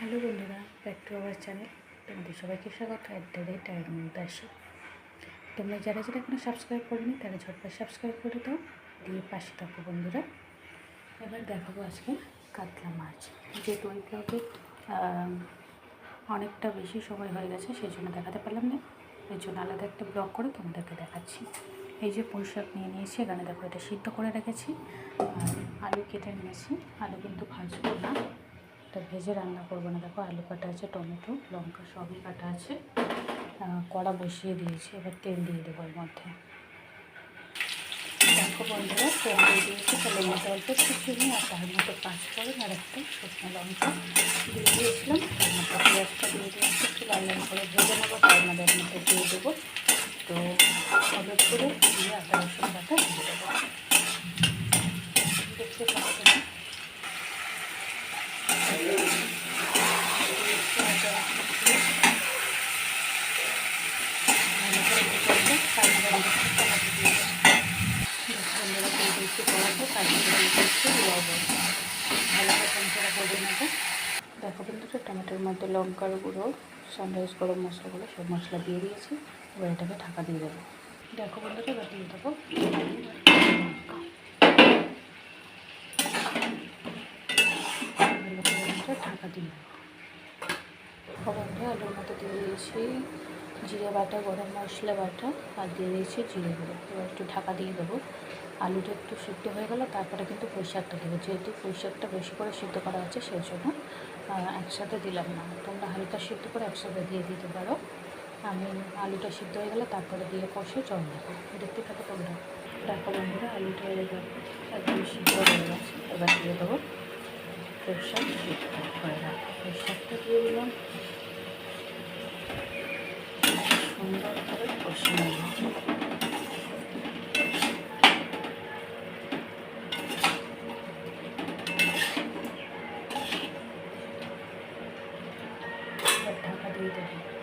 Hello বন্ধুরা back to our channel তোমাদের সবাইকে স্বাগত অ্যাট দ্য রেট দাসী তোমরা যারা যারা এখনও সাবস্ক্রাইব করিনি, তারা ঝটপট সাবস্ক্রাইব করে দাও, দিয়ে পাশে থাকো বন্ধুরা। এবার দেখাবো আজকে কাতলা মাছ। যেহেতু ওই ব্লগে অনেকটা বেশি সময় হয়ে গেছে সেই জন্য দেখাতে পারলাম না। এর জন্য আলাদা একটা ব্লগ করে তোমাদেরকে দেখাচ্ছি। এই যে পুঁই শাক নিয়ে নিয়েছি, এখানে দেখো এটা সিদ্ধ করে রেখেছি। আর আলু কেটে নিয়েছি। আলু কিন্তু ভাজবো না। এটা ভেজে রান্না করব না। দেখো আলু কাটা আছে, টমেটো, লঙ্কা সবই কাটা আছে। কড়া বসিয়ে দিয়েছি, এবার তেল দিয়ে দেবো এর মধ্যে। দেখো বন্ধুরা, তেল দিয়ে দিয়েছি, তেলের মধ্যে অল্প একটু চিনি আর তার মধ্যে পাঁচ ফোড়ন আর একটা শুকনো লঙ্কা দিয়ে দিয়েছিলাম। তার পেঁয়াজটা দিয়ে দিয়েছি, একটু লাল লাল করে ভেজে নেব, তার মধ্যে দিয়ে দেবো। তো, হলুদ করে দিয়ে আদা রসুন বাটা দিয়ে দেবো দেখতে পাচ্ছি ভালো করে ভেজে নেব তারপরে টমেটো দিয়ে দেবো বন্ধুরা দিয়ে দিচ্ছি কড়াতে তারপরে দিয়ে দিচ্ছি লবণ ভালো করে টমেটোটা ভেজে নেব দেখো টমেটোর মধ্যে লঙ্কার গুঁড়ো সানরাইজ গরম মশলাগুলো সব মশলা দিয়ে দিয়েছি, এবার এটাকে ঢাকা দিয়ে দেবো। দেখো বন্ধুরা, এবার দিয়ে দেবো। ঢাকা দিয়ে দেবো। আলুর মতো দিয়ে দিয়েছি জিরে বাটা, গরম মশলা বাটা আর দিয়ে দিয়েছি জিরে গুঁড়ো। এবার একটু ঢাকা দিয়ে দেবো। আলুটা একটু সিদ্ধ হয়ে গেলে তারপরে কিন্তু পুঁই শাকটা দেবো। যেহেতু পুঁই শাকটা বেশি করে সিদ্ধ করা আছে সেই জন্য একসাথে দিলাম না। তোমরা হালকা সিদ্ধ করে একসাথে দিয়ে দিতে পারো। আমি আলুটা সিদ্ধ হয়ে গেলে তারপরে দিয়ে কষে জল দেবো। দেখতে থাকো তোমরা। দেখো বন্ধুরা, আলুটা একদম সিদ্ধ হয়ে গেছে। এবার দিয়ে দেবো পুঁই শাক সিদ্ধ করে রাখো পুঁই শাকটা দিয়ে দিলাম সুন্দর করে কষে নেব এবার ঢাকা দিয়ে দেবো